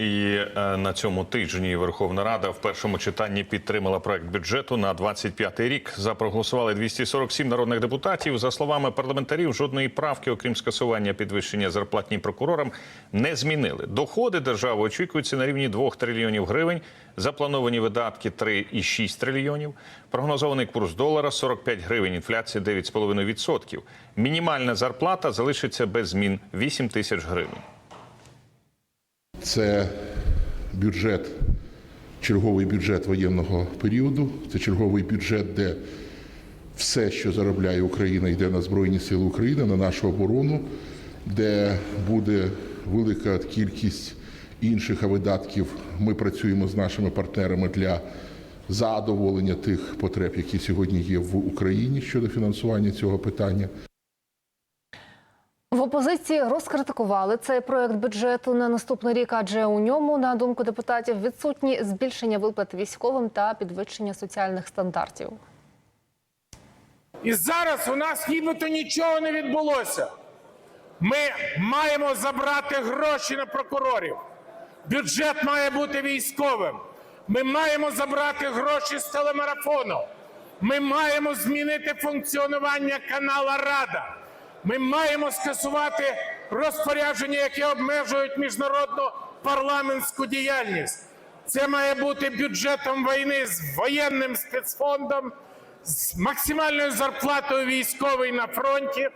І е, на цьому тижні Верховна Рада в першому читанні підтримала проект бюджету на 25 рік. За проголосували 247 народних депутатів. За словами парламентарів, жодної правки, окрім скасування підвищення зарплатні прокурорам, не змінили. Доходи держави очікуються на рівні 2 трильйонів гривень. Заплановані видатки 3,6 трильйонів. Прогнозований курс долара 45 гривень. Інфляція 9,5%. Мінімальна зарплата залишиться без змін 8 тисяч гривень. Це бюджет, черговий бюджет воєнного періоду. Це черговий бюджет, де все, що заробляє Україна, йде на Збройні Сили України, на нашу оборону, де буде велика кількість інших видатків. Ми працюємо з нашими партнерами для задоволення тих потреб, які сьогодні є в Україні щодо фінансування цього питання. В опозиції розкритикували цей проект бюджету на наступний рік, адже у ньому, на думку депутатів, відсутні збільшення виплат військовим та підвищення соціальних стандартів. І зараз у нас нібито нічого не відбулося. Ми маємо забрати гроші на прокурорів. Бюджет має бути військовим. Ми маємо забрати гроші з телемарафону. Ми маємо змінити функціонування канала Рада. Ми маємо скасувати розпорядження, які обмежують міжнародну парламентську діяльність. Це має бути бюджетом війни з воєнним спецфондом, з максимальною зарплатою військової на фронті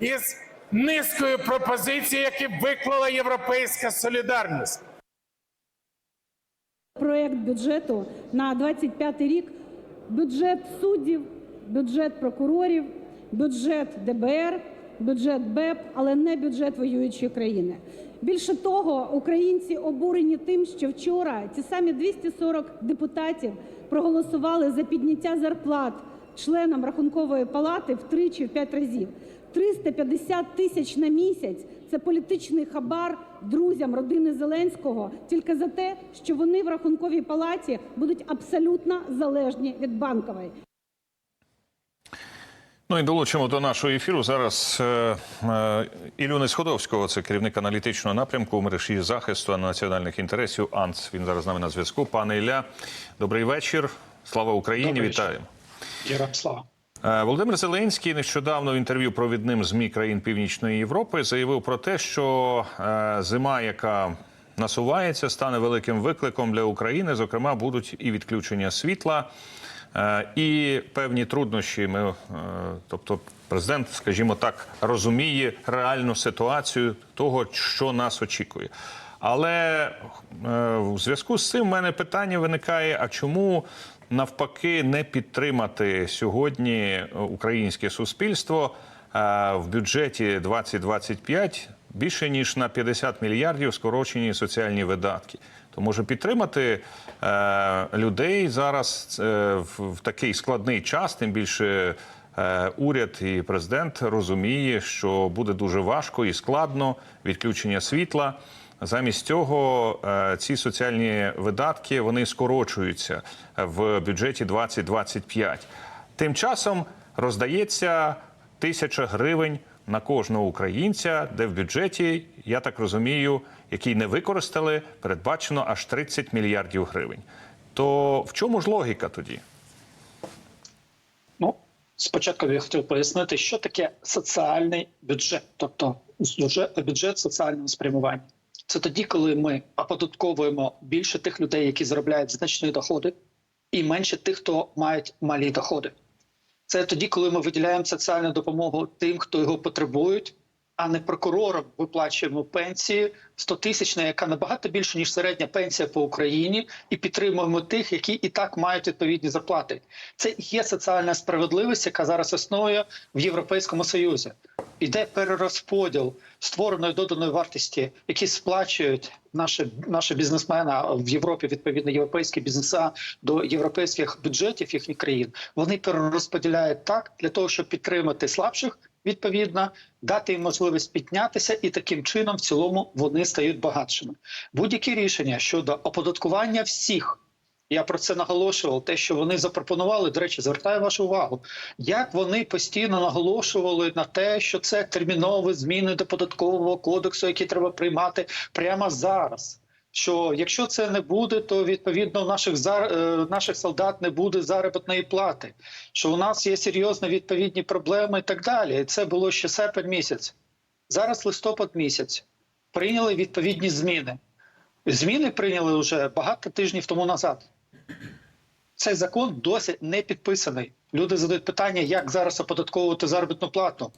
і з низкою пропозицій, які виклала Європейська солідарність. проект бюджету на 25 рік бюджет суддів, бюджет прокурорів, бюджет ДБР, бюджет БЕП, але не бюджет воюючої країни. Більше того, українці обурені тим, що вчора ті самі 240 депутатів проголосували за підняття зарплат членам рахункової палати втричі в п'ять разів. 350 тисяч на місяць це політичний хабар друзям родини Зеленського тільки за те, що вони в рахунковій палаті будуть абсолютно залежні від банкової. Ну і долучимо до нашого ефіру зараз е, е, Ілюни Сходовського, це керівник аналітичного напрямку у мережі захисту національних інтересів АНЦ. Він зараз з нами на зв'язку. Пане Ілля, добрий вечір. Слава Україні! Добрий. Вітаємо. Слава. Е, Володимир Зеленський нещодавно в інтерв'ю провідним змі країн Північної Європи заявив про те, що е, зима, яка насувається, стане великим викликом для України. Зокрема, будуть і відключення світла, і певні труднощі. Ми, е, тобто, президент, скажімо так, розуміє реальну ситуацію того, що нас очікує. Але е, в зв'язку з цим в мене питання виникає: а чому навпаки не підтримати сьогодні українське суспільство е, в бюджеті 2025 більше ніж на 50 мільярдів скорочені соціальні видатки? То може підтримати е, людей зараз е, в, в такий складний час, тим більше. Е, Уряд і президент розуміє, що буде дуже важко і складно відключення світла. Замість цього е, ці соціальні видатки вони скорочуються в бюджеті 2025. Тим часом роздається тисяча гривень на кожного українця, де в бюджеті, я так розумію, який не використали, передбачено аж 30 мільярдів гривень. То в чому ж логіка тоді? Ну, спочатку я хотів пояснити, що таке соціальний бюджет, тобто бюджет, соціального спрямування. Це тоді, коли ми оподатковуємо більше тих людей, які заробляють значні доходи, і менше тих, хто мають малі доходи. Це тоді, коли ми виділяємо соціальну допомогу тим, хто його потребують, а не прокурорам виплачуємо пенсії 100 тисячна, яка набагато більше ніж середня пенсія по Україні, і підтримуємо тих, які і так мають відповідні зарплати. Це є соціальна справедливість, яка зараз існує в Європейському Союзі. Іде перерозподіл створеної доданої вартості, які сплачують наші, наші бізнесмени в Європі, відповідно, європейські бізнеса до європейських бюджетів їхніх країн. Вони перерозподіляють так для того, щоб підтримати слабших. Відповідно, дати їм можливість піднятися, і таким чином, в цілому, вони стають багатшими. Будь-які рішення щодо оподаткування всіх. Я про це наголошував. Те, що вони запропонували, до речі, звертаю вашу увагу, як вони постійно наголошували на те, що це термінові зміни до податкового кодексу, які треба приймати прямо зараз. що якщо це не буде, то відповідно наших зар... е, наших солдат не буде заробітної плати, що у нас є серйозні відповідні проблеми і так далі. І це було ще серпень місяць. Зараз листопад місяць. Прийняли відповідні зміни. Зміни прийняли вже багато тижнів тому назад. Цей закон досі не підписаний. Люди задають питання, як зараз оподатковувати заробітну плату.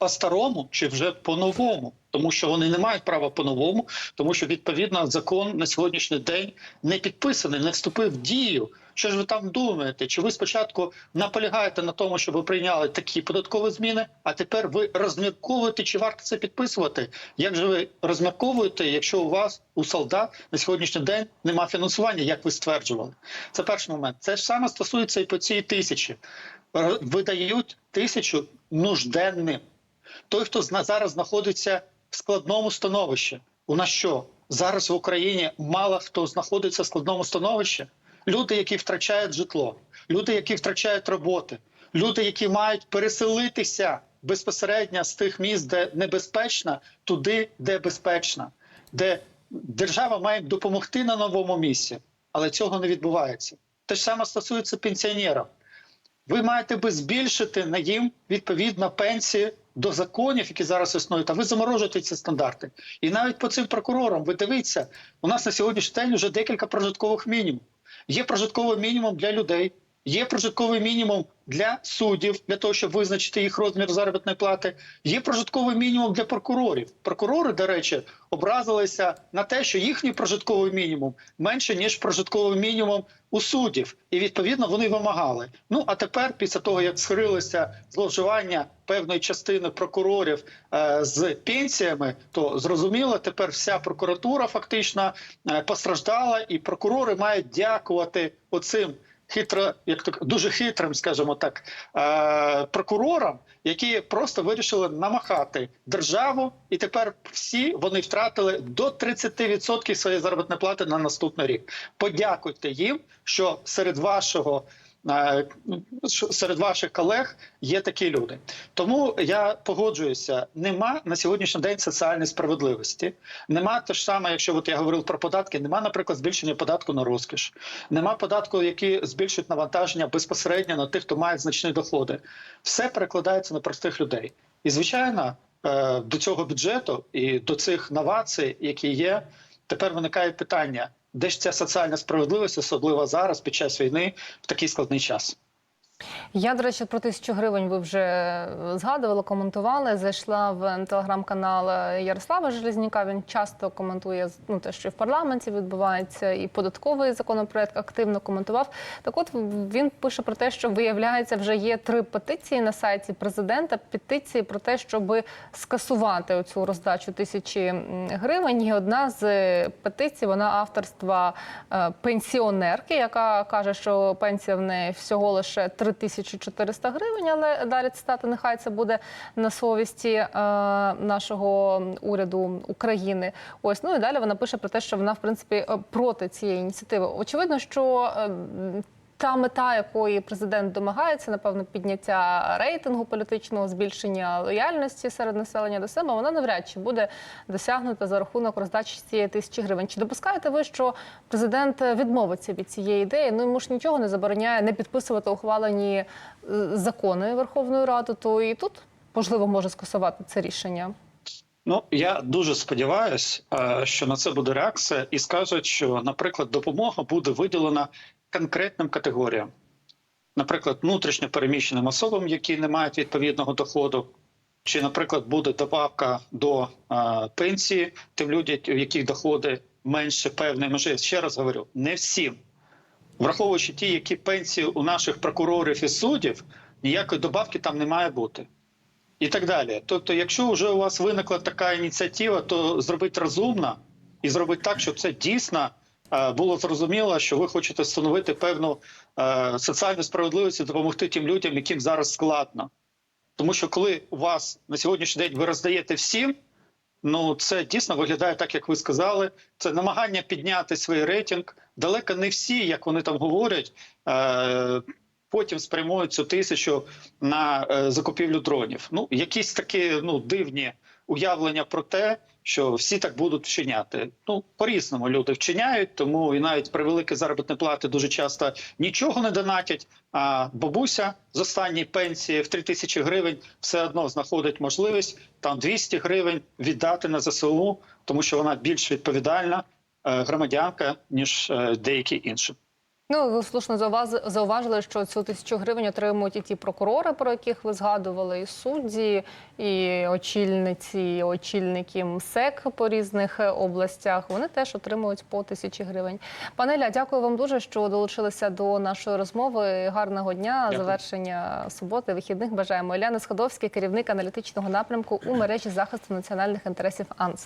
По-старому чи вже по-новому, тому що вони не мають права по-новому, тому що відповідно закон на сьогоднішній день не підписаний, не вступив в дію. Що ж ви там думаєте? Чи ви спочатку наполягаєте на тому, щоб ви прийняли такі податкові зміни, а тепер ви розмірковуєте, чи варто це підписувати? Як же ви розмірковуєте, якщо у вас у солдат на сьогоднішній день немає фінансування, як ви стверджували? Це перший момент. Це ж саме стосується і по цій тисячі. Видають тисячу нужденним. Той, хто зараз знаходиться в складному становищі. У нас що? Зараз в Україні мало хто знаходиться в складному становищі. Люди, які втрачають житло, люди, які втрачають роботи, люди, які мають переселитися безпосередньо з тих міст, де небезпечно, туди, де безпечно, де держава має допомогти на новому місці, але цього не відбувається. Те ж саме стосується пенсіонерів ви маєте би збільшити на їм відповідно пенсії до законів, які зараз існують, а ви заморожуєте ці стандарти. І навіть по цим прокурорам ви дивіться, у нас на сьогоднішній день вже декілька прожиткових мінімумів. Є прожитковий мінімум для людей, є прожитковий мінімум для суддів, для того, щоб визначити їх розмір заробітної плати. Є прожитковий мінімум для прокурорів. Прокурори, до речі, образилися на те, що їхній прожитковий мінімум менше ніж прожитковий мінімум у суддів, і відповідно вони вимагали. Ну а тепер, після того як схилилося зловживання певної частини прокурорів е, з пенсіями, то зрозуміло, тепер вся прокуратура фактично е, постраждала, і прокурори мають дякувати оцим хитро, як так дуже хитрим, скажімо так, е, прокурорам, які просто вирішили намахати державу, і тепер всі вони втратили до 30% своєї заробітної плати на наступний рік. Подякуйте їм, що серед вашого. Е, що Серед ваших колег є такі люди, тому я погоджуюся. Нема на сьогоднішній день соціальної справедливості. Нема те ж саме, якщо от я говорив про податки. Нема, наприклад, збільшення податку на розкіш. Нема податку, які збільшують навантаження безпосередньо на тих, хто має значні доходи. Все перекладається на простих людей. І звичайно, е, до цього бюджету і до цих новацій, які є, тепер виникає питання: де ж ця соціальна справедливість, особливо зараз, під час війни, в такий складний час. Я, до речі, про тисячу гривень ви вже згадували, коментували. Зайшла в телеграм-канал Ярослава Железняка. Він часто коментує ну, те, що в парламенті відбувається, і податковий законопроект активно коментував. Так, от він пише про те, що виявляється, вже є три петиції на сайті президента. Петиції про те, щоб скасувати оцю роздачу тисячі гривень. І одна з петицій вона авторства е, пенсіонерки, яка каже, що пенсія в неї всього лише 3400 гривень, але далі цитата, нехай це буде на совісті е, нашого уряду України. Ось ну і далі вона пише про те, що вона в принципі е, проти цієї ініціативи. Очевидно, що е, та мета, якої президент домагається, напевно, підняття рейтингу політичного, збільшення лояльності серед населення до себе, вона навряд чи буде досягнута за рахунок роздачі цієї тисячі гривень. Чи допускаєте ви, що президент відмовиться від цієї ідеї? Ну йому ж нічого не забороняє не підписувати ухвалені е, закони Верховної Ради, то і тут можливо може скасувати це рішення. Ну я дуже сподіваюся, що на це буде реакція, і скажуть, що, наприклад, допомога буде виділена конкретним категоріям, наприклад, внутрішньо переміщеним особам, які не мають відповідного доходу, чи, наприклад, буде добавка до а, пенсії тим людям, в яких доходи менше певної межі. Ще раз говорю, не всім. Враховуючи ті, які пенсії у наших прокурорів і суддів, ніякої добавки там не має бути. І так далі. Тобто, якщо вже у вас виникла така ініціатива, то зробіть розумно і зробити так, щоб це дійсно е, було зрозуміло, що ви хочете встановити певну е, соціальну справедливість і допомогти тим людям, яким зараз складно. Тому що коли у вас на сьогоднішній день ви роздаєте всім, ну це дійсно виглядає так, як ви сказали. Це намагання підняти свій рейтинг. Далеко не всі, як вони там говорять, е, потім спрямують цю тисячу на е, закупівлю дронів. Ну, якісь такі ну дивні уявлення про те, що всі так будуть вчиняти. Ну по-різному люди вчиняють, тому і навіть при великій заробітні плати дуже часто нічого не донатять. А бабуся з останньої пенсії в 3 тисячі гривень все одно знаходить можливість там 200 гривень віддати на ЗСУ, тому що вона більш відповідальна е, громадянка ніж е, деякі інші. Ну, ви слушно зауважили, що цю тисячу гривень отримують і ті прокурори, про яких ви згадували, і судді, і очільниці, і очільники МСЕК по різних е, областях. Вони теж отримують по тисячі гривень. Пане Ілля, дякую вам дуже, що долучилися до нашої розмови. Гарного дня, Дякую. завершення суботи, вихідних. Бажаємо. Іляна Сходовський, керівник аналітичного напрямку у мережі захисту національних інтересів АНС.